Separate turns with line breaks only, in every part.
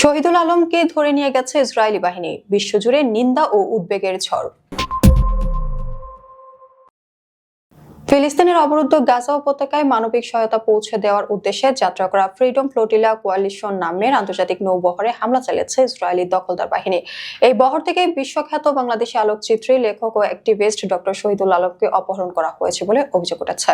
শহীদুল আলমকে ধরে নিয়ে গেছে ইসরায়েলি বাহিনী। বিশ্বজুড়ে নিন্দা ও উদ্বেগের ঝড়। ফিলিস্তিনের অবরুদ্ধ গাজা উপত্যকায় মানবিক সহায়তা পৌঁছে দেওয়ার উদ্দেশ্যে যাত্রা করা ফ্রিডম ফ্লোটিলা কোয়ালিশন নামের আন্তর্জাতিক নৌবহরে হামলা চালিয়েছে ইসরায়েলি দখলদার বাহিনী। এই বহর থেকে বিশ্বখ্যাত বাংলাদেশি আলোকচিত্রী, লেখক ও অ্যাক্টিভিস্ট ডক্টর শহীদুল আলমকে অপহরণ করা হয়েছে বলে অভিযোগ উঠেছে।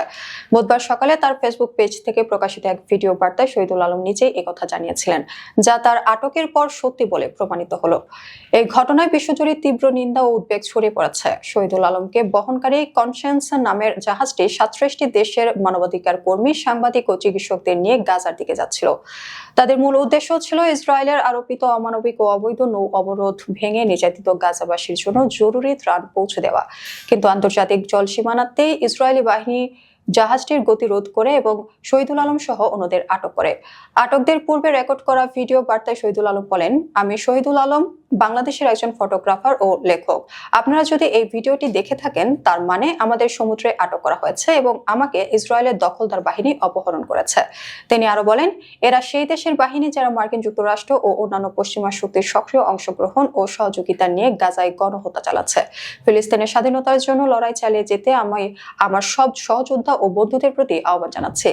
বুধবার সকালে তার ফেসবুক পেজ থেকে প্রকাশিত এক ভিডিও বার্তায় শহীদুল আলম নিজেই একথা জানিয়েছিলেন, যা তার আটকের পর সত্যি বলে প্রমাণিত হলো। এই ঘটনায় বিশ্বজুড়ে তীব্র নিন্দা ও উদ্বেগ ছড়িয়ে পড়েছে। শহীদুল আলমকে বহনকারী কনসেন্স নামের জাহাজটি সাতত্রিশটি দেশের মানবাধিকার কর্মী, সাংবাদিক ও চিকিৎসকদের নিয়ে গাজার দিকে যাচ্ছিল। তাদের মূল উদ্দেশ্য ছিল ইসরায়েলের আরোপিত অমানবিক ও অবৈধ নৌ অবরোধ ভেঙে নির্যাতিত গাজাবাসীর জন্য জরুরি ত্রাণ পৌঁছে দেওয়া। কিন্তু আন্তর্জাতিক জল সীমানাতেই ইসরায়েলি বাহিনী জাহাজটির গতিরোধ করে এবং শহীদুল আলম সহ অন্যদের আটক করে। আটকদের পূর্বে রেকর্ড করা ভিডিও বার্তায় শহীদুল আলম বলেন, আমি শহীদুল আলম বাংলাদেশের একজন ফটোগ্রাফার ও লেখক। আপনারা যদি এই ভিডিওটি দেখে থাকেন, তার মানে আমাদের সমুদ্রে আটক করা হয়েছে এবং আমাকে ইসরায়েলের দখলদার বাহিনী অপহরণ করেছে। তিনি আরও বলেন, এরা সেই দেশের বাহিনী যারা মার্কিন যুক্তরাষ্ট্র ও অন্যান্য পশ্চিমা শক্তির সক্রিয় অংশগ্রহণ ও সহযোগিতা নিয়ে গাজায় গণহত্যা চালাচ্ছে। ফিলিস্তিনের স্বাধীনতার জন্য লড়াই চালিয়ে যেতে আমি আমার সব সহযোদ্ধা ও বন্ধুদের প্রতি আহ্বান জানাচ্ছি।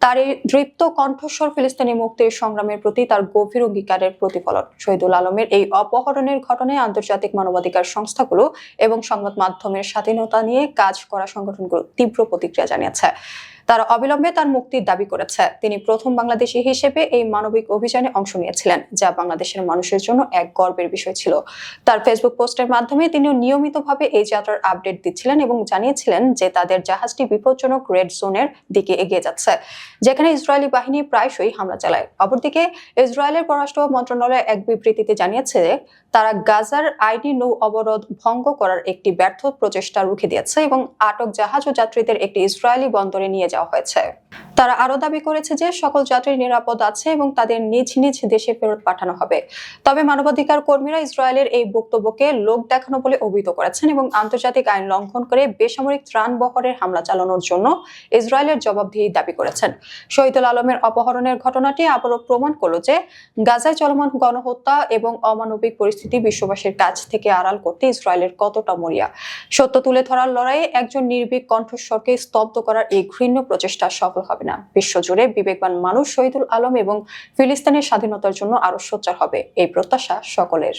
তার এই দৃপ্ত কণ্ঠস্বর ফিলিস্তিনি মুক্তির সংগ্রামের প্রতি তার গভীর অঙ্গীকারের প্রতিফলন। শহীদুল আলমের এই অপহরণের ঘটনায় আন্তর্জাতিক মানবাধিকার সংস্থাগুলো এবং সংবাদ মাধ্যমের স্বাধীনতা নিয়ে কাজ করা সংগঠনগুলো তীব্র প্রতিক্রিয়া জানিয়েছে। তারা অবিলম্বে তার মুক্তির দাবি করেছে। তিনি প্রথম বাংলাদেশি হিসেবে এই মানবিক অভিযানে অংশ নিয়েছিলেন, যা বাংলাদেশের মানুষের জন্য এক গর্বের বিষয় ছিল। তার ফেসবুক পোস্টের মাধ্যমে তিনি নিয়মিতভাবে এই যাত্রার আপডেট দিচ্ছিলেন এবং জানিয়েছিলেন যে তাদের জাহাজটি বিপজ্জনক রেড জোনের দিকে এগিয়ে যাচ্ছে, যেখানে ইসরায়েলি বাহিনী প্রায়শই হামলা চালায়। অপরদিকে, ইসরায়েলের পররাষ্ট্র মন্ত্রণালয় এক বিবৃতিতে জানিয়েছে যে তারা গাজার আইনি নৌ অবরোধ ভঙ্গ করার একটি ব্যর্থ প্রচেষ্টা রুখে দিয়েছে এবং আটক জাহাজ ও যাত্রীদের একটি ইসরায়েলি বন্দরে নিয়ে যাওয়া হয়েছে তারা আরও দাবি করেছে যে সকল যাত্রী নিরাপদ আছে এবং তাদের নিজ নিজ দেশে ফেরত পাঠানো হবে। তবে মানবাধিকার কর্মীরা ইসরায়েলের এই বক্তব্যকে লোক দেখানো বলে অভিহিত করেছেন এবং আন্তর্জাতিক আইন লঙ্ঘন করে বেসামরিক ত্রাণ বহরের হামলা চালানোর জন্য ইসরায়েলের জবাবদিহি দাবি করেছেন। শহীদুল আলমের অপহরণের ঘটনাটি আবারও প্রমাণ করল যে গাজায় চলমান গণহত্যা এবং অমানবিক পরিস্থিতি বিশ্ববাসীর কাছ থেকে আড়াল করতে ইসরায়েলের কতটা মরিয়া। সত্য তুলে ধরার লড়াইয়ে একজন নির্ভীক কণ্ঠস্বরকে স্তব্ধ করার এই ঘৃণ্য প্রচেষ্টা সফল হবে না। বিশ্বজুড়ে বিবেকবান মানুষ শহীদুল আলম এবং ফিলিস্তিনের স্বাধীনতার জন্য আরও সোচ্চার হবে। এই প্রত্যাশা সকলের।